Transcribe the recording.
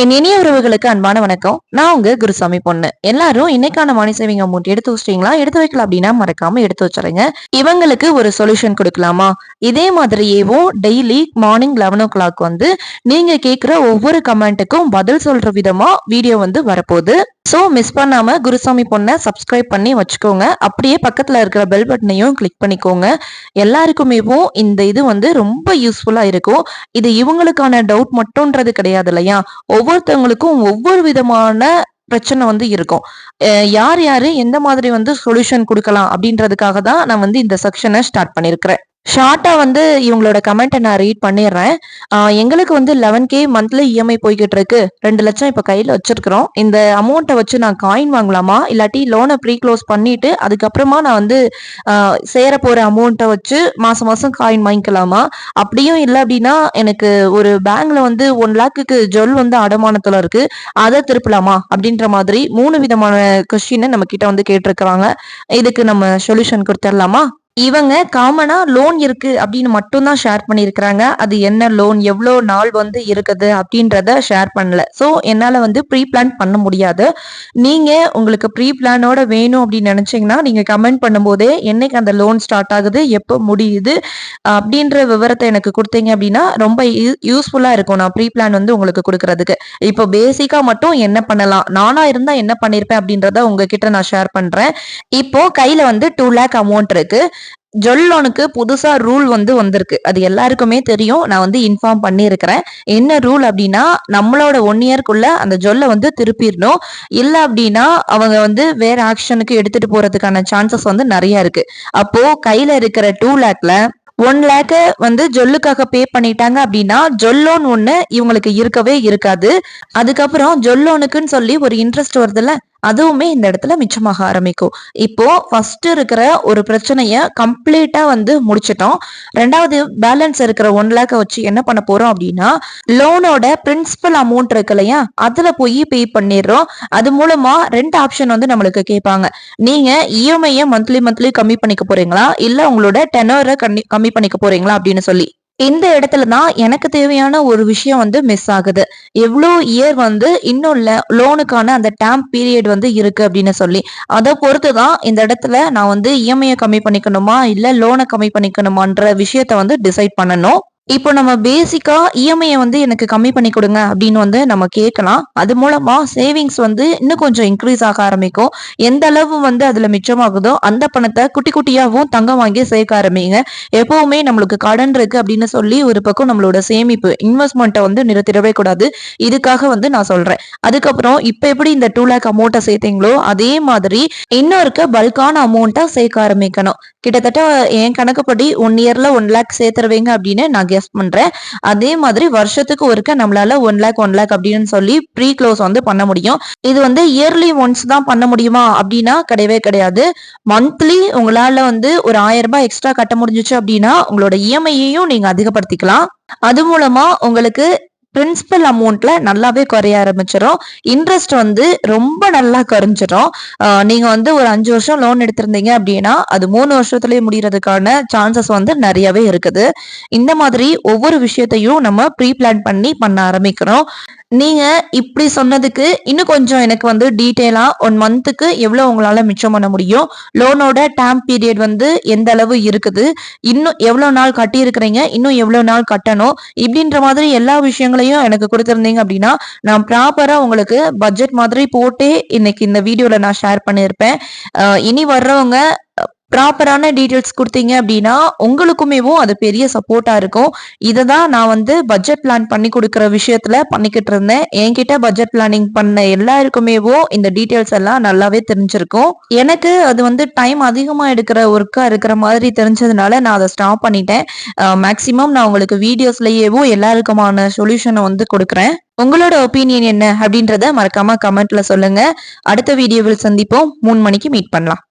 என் இனிய உறவுகளுக்கு அன்பான வணக்கம். நான் உங்க குருசாமி பொண்ணு. எல்லாரும் இன்னைக்கான மணி சேவிங் அமௌண்ட் எடுத்து வச்சிட்டீங்களா? எடுத்து வைக்கலாம் அப்படின்னா மறக்காம எடுத்து வச்சுருங்க. இவங்களுக்கு ஒரு சொல்யூஷன் கொடுக்கலாமா? இதே மாதிரியேவும் daily morning eleven o'clock வந்து நீங்க கேட்குற ஒவ்வொரு கமெண்ட்டுக்கும் பதில் சொல்ற விதமா வீடியோ வந்து வரப்போகுது. ஸோ மிஸ் பண்ணாம குருசாமி பொண்ணை சப்ஸ்கிரைப் பண்ணி வச்சுக்கோங்க. அப்படியே பக்கத்துல இருக்கிற பெல் பட்டனையும் கிளிக் பண்ணிக்கோங்க. எல்லாருக்குமேவும் இந்த இது வந்து ரொம்ப யூஸ்ஃபுல்லா இருக்கும். இது இவங்களுக்கான டவுட் மட்டும்ன்றது கிடையாது இல்லையா? ஒவ்வொரு ஒவ்வொருத்தவங்களுக்கும் ஒவ்வொரு விதமான பிரச்சனை வந்து இருக்கும். யார் யாரு எந்த மாதிரி வந்து சொல்யூஷன் கொடுக்கலாம் அப்படின்றதுக்காக தான் நான் வந்து இந்த செக்ஷனை ஸ்டார்ட் பண்ணியிருக்கிறேன் ஷார்ட்டா வந்து இவங்களோட கமெண்ட்டை நான் ரீட் பண்ணிடுறேன். எங்களுக்கு வந்து லெவன் கே மந்த்லி இஎம்ஐ போய்கிட்டு இருக்கு. ரெண்டு லட்சம் இப்போ கையில் வச்சிருக்கிறோம். இந்த அமௌண்ட்டை வச்சு நான் காயின் வாங்கலாமா? இல்லாட்டி லோனை ப்ரீ க்ளோஸ் பண்ணிட்டு அதுக்கப்புறமா நான் வந்து சேர போற அமௌண்ட்டை வச்சு மாசம் மாசம் காயின் வாங்கிக்கலாமா? அப்படியும் இல்லை அப்படின்னா எனக்கு ஒரு பேங்க்ல வந்து ஒன் லேக்குக்கு ஜொல் வந்து அடமானத்துல இருக்கு. அதை திருப்பலாமா? அப்படின்ற மாதிரி மூணு விதமான கொஸ்டினை நம்ம கிட்ட வந்து கேட்டிருக்கிறாங்க. இதுக்கு நம்ம சொல்யூஷன் கொடுத்துடலாமா? இவங்க காமனா லோன் இருக்கு அப்படின்னு மட்டும்தான் ஷேர் பண்ணியிருக்கிறாங்க. அது என்ன லோன் எவ்வளோ நாள் வந்து இருக்குது அப்படின்றத ஷேர் பண்ணல. ஸோ என்னால் வந்து ப்ரீ பிளான் பண்ண முடியாது. நீங்கள் உங்களுக்கு ப்ரீ பிளானோட வேணும் அப்படின்னு நினச்சிங்கன்னா நீங்கள் கமெண்ட் பண்ணும்போதே என்னைக்கு அந்த லோன் ஸ்டார்ட் ஆகுது எப்போ முடியுது அப்படின்ற விவரத்தை எனக்கு கொடுத்தீங்க அப்படின்னா ரொம்ப யூஸ்ஃபுல்லாக இருக்கும். நான் ப்ரீ பிளான் வந்து உங்களுக்கு கொடுக்கறதுக்கு. இப்போ பேசிக்காக மட்டும் என்ன பண்ணலாம்? நானாக இருந்தால் என்ன பண்ணியிருப்பேன் அப்படின்றத உங்ககிட்ட நான் ஷேர் பண்ணுறேன் இப்போ கையில் வந்து டூ லேக் அமௌண்ட் இருக்குது ஜொல்லோனுக்கு புதுசா ரூல் வந்து வந்திருக்கு. அது எல்லாருக்குமே தெரியும். நான் வந்து இன்ஃபார்ம் பண்ணியிருக்கிறேன். என்ன ரூல் அப்படின்னா நம்மளோட ஒன் இயர்க்குள்ள அந்த ஜொல்லை வந்து திருப்பிடணும். இல்லை அப்படின்னா அவங்க வந்து வேற ஆக்ஷனுக்கு எடுத்துட்டு போறதுக்கான சான்சஸ் வந்து நிறைய இருக்கு. அப்போ கையில இருக்கிற டூ லேக்ல ஒன் லேக்கை வந்து ஜொல்லுக்காக பே பண்ணிட்டாங்க அப்படின்னா ஜொல்லோன் ஒன்று இவங்களுக்கு இருக்கவே இருக்காது. அதுக்கப்புறம் ஜொல்லோனுக்குன்னு சொல்லி ஒரு இன்ட்ரெஸ்ட் வருதுல்ல அதுவுமே இந்த இடத்துல மிச்சமாக ஆரம்பிக்கும். இப்போ ஃபர்ஸ்ட் இருக்கிற ஒரு பிரச்சனைய கம்ப்ளீட்டா வந்து முடிச்சிட்டோம். ரெண்டாவது பேலன்ஸ் இருக்கிற ஒன் லேக்கை வச்சு என்ன பண்ண போறோம் அப்படின்னா லோனோட பிரின்சிபல் அமௌண்ட் இருக்கு இல்லையா? அதுல போய் பே பண்ணிடுறோம். அது மூலமா ரெண்டு ஆப்ஷன் வந்து நம்மளுக்கு கேட்பாங்க. நீங்க இஎம்ஐயை மந்த்லி மந்த்லி கம்மி பண்ணிக்க போறீங்களா? இல்ல உங்களோட டெனரை கம்மி பண்ணிக்க போறீங்களா அப்படின்னு சொல்லி. இந்த இடத்துல தான் எனக்கு தேவையான ஒரு விஷயம் வந்து மிஸ் ஆகுது. எவ்வளோ இயர் வந்து இன்னும் லோனுக்கான அந்த டேம் பீரியட் வந்து இருக்கு அப்படின்னு சொல்லி. அதை பொறுத்து தான் இந்த இடத்துல நான் வந்து இஎம்ஐயை கம்மி பண்ணிக்கணுமா? இல்லை லோனை கம்மி பண்ணிக்கணுமான்ற விஷயத்த வந்து டிசைட் பண்ணணும். இப்போ நம்ம பேசிக்கா இஎம்ஐ வந்து எனக்கு கம்மி பண்ணி கொடுங்க அப்படின்னு வந்து நம்ம கேட்கலாம். அது மூலமா சேவிங்ஸ் வந்து இன்னும் கொஞ்சம் இன்க்ரீஸ் ஆக ஆரம்பிக்கும். எந்த அளவு வந்து அதுல மிச்சமாகுதோ அந்த பணத்தை குட்டி குட்டியாகவும் தங்கம் வாங்கி சேர்க்க ஆரம்பிங்க. எப்பவுமே நம்மளுக்கு கடன் இருக்கு அப்படின்னு சொல்லி ஒரு பக்கம் நம்மளோட சேமிப்பு இன்வெஸ்ட்மெண்ட்டை வந்து நிறுத்திடவே கூடாது. இதுக்காக வந்து நான் சொல்றேன். அதுக்கப்புறம் இப்ப எப்படி இந்த டூ லேக் அமௌண்ட்டை சேர்த்தீங்களோ அதே மாதிரி இன்னும் இருக்க பல்கான அமௌண்ட்டை சேர்க்க ஆரம்பிக்கணும். கிட்டத்தட்ட என் கணக்குப்படி ஒன் இயர்ல ஒன் லேக் சேர்த்துருவீங்க அப்படின்னு நான் கெஸ் பண்றேன். அதே மாதிரி வருஷத்துக்கு ஒருக்க நம்மளால ஒன் லேக் ஒன் லேக் அப்படின்னு சொல்லி ப்ரீ க்ளோஸ் வந்து பண்ண முடியும். இது வந்து இயர்லி ஒன்ஸ் தான் பண்ண முடியுமா அப்படின்னா கிடையவே கிடையாது. மந்த்லி உங்களால வந்து ஒரு ஆயிரம் ரூபாய் எக்ஸ்ட்ரா கட்ட முடிஞ்சிச்சு அப்படின்னா உங்களோட இஎம்ஐயையும் நீங்க அதிகப்படுத்திக்கலாம். அது மூலமா உங்களுக்கு பிரின்சிபல் அமௌண்ட்ல நல்லாவே குறைய ஆரம்பிச்சிடும் இன்ட்ரெஸ்ட் வந்து ரொம்ப நல்லா குறைஞ்சிடும் நீங்க வந்து ஒரு அஞ்சு வருஷம் லோன் எடுத்திருந்தீங்க அப்படின்னா அது மூணு வருஷத்துலயே முடியறதுக்கான சான்சஸ் வந்து நிறையவே இருக்குது. இந்த மாதிரி ஒவ்வொரு விஷயத்தையும் நம்ம ப்ரீ பிளான் பண்ணி பண்ண ஆரம்பிக்கிறோம். நீங்க இப்படி சொன்னதுக்கு இன்னும் கொஞ்சம் எனக்கு வந்து டீட்டெயிலா ஒன் மந்த்துக்கு எவ்வளவு உங்களால மிச்சம் பண்ண முடியும்? லோனோட டேம் பீரியட் வந்து எந்த அளவு இருக்குது? இன்னும் எவ்வளவு நாள் கட்டி இருக்கிறீங்க இன்னும் எவ்வளவு நாள் கட்டணும்? இப்படின்ற மாதிரி எல்லா விஷயங்களும் விஷயங்களையும் எனக்கு கொடுத்துருந்தீங்க அப்படின்னா நான் ப்ராப்பரா உங்களுக்கு பட்ஜெட் மாதிரி போட்டே இன்னைக்கு இந்த வீடியோல நான் ஷேர் பண்ணியிருப்பேன். இனி வர்றவங்க ப்ராப்பரான டீட்டெயில்ஸ் கொடுத்தீங்க அப்படின்னா உங்களுக்குமேவும் அது பெரிய சப்போர்ட்டா இருக்கும். இதை தான் நான் வந்து பட்ஜெட் பிளான் பண்ணி கொடுக்குற விஷயத்துல பண்ணிக்கிட்டு இருந்தேன். என்கிட்ட பட்ஜெட் பிளானிங் பண்ண எல்லாருக்குமேவும் இந்த டீட்டெயில்ஸ் எல்லாம் நல்லாவே தெரிஞ்சிருக்கும். எனக்கு அது வந்து டைம் அதிகமா எடுக்கிற ஒர்க்கா இருக்கிற மாதிரி தெரிஞ்சதுனால நான் அதை ஸ்டாப் பண்ணிட்டேன். மேக்சிமம் நான் உங்களுக்கு வீடியோஸ்லயேவும் எல்லாருக்குமான சொல்யூஷனை வந்து கொடுக்குறேன். உங்களோட ஒப்பீனியன் என்ன அப்படின்றத மறக்காம கமெண்ட்ல சொல்லுங்க. அடுத்த வீடியோவில் சந்திப்போம். மூணு மணிக்கு மீட் பண்ணலாம்.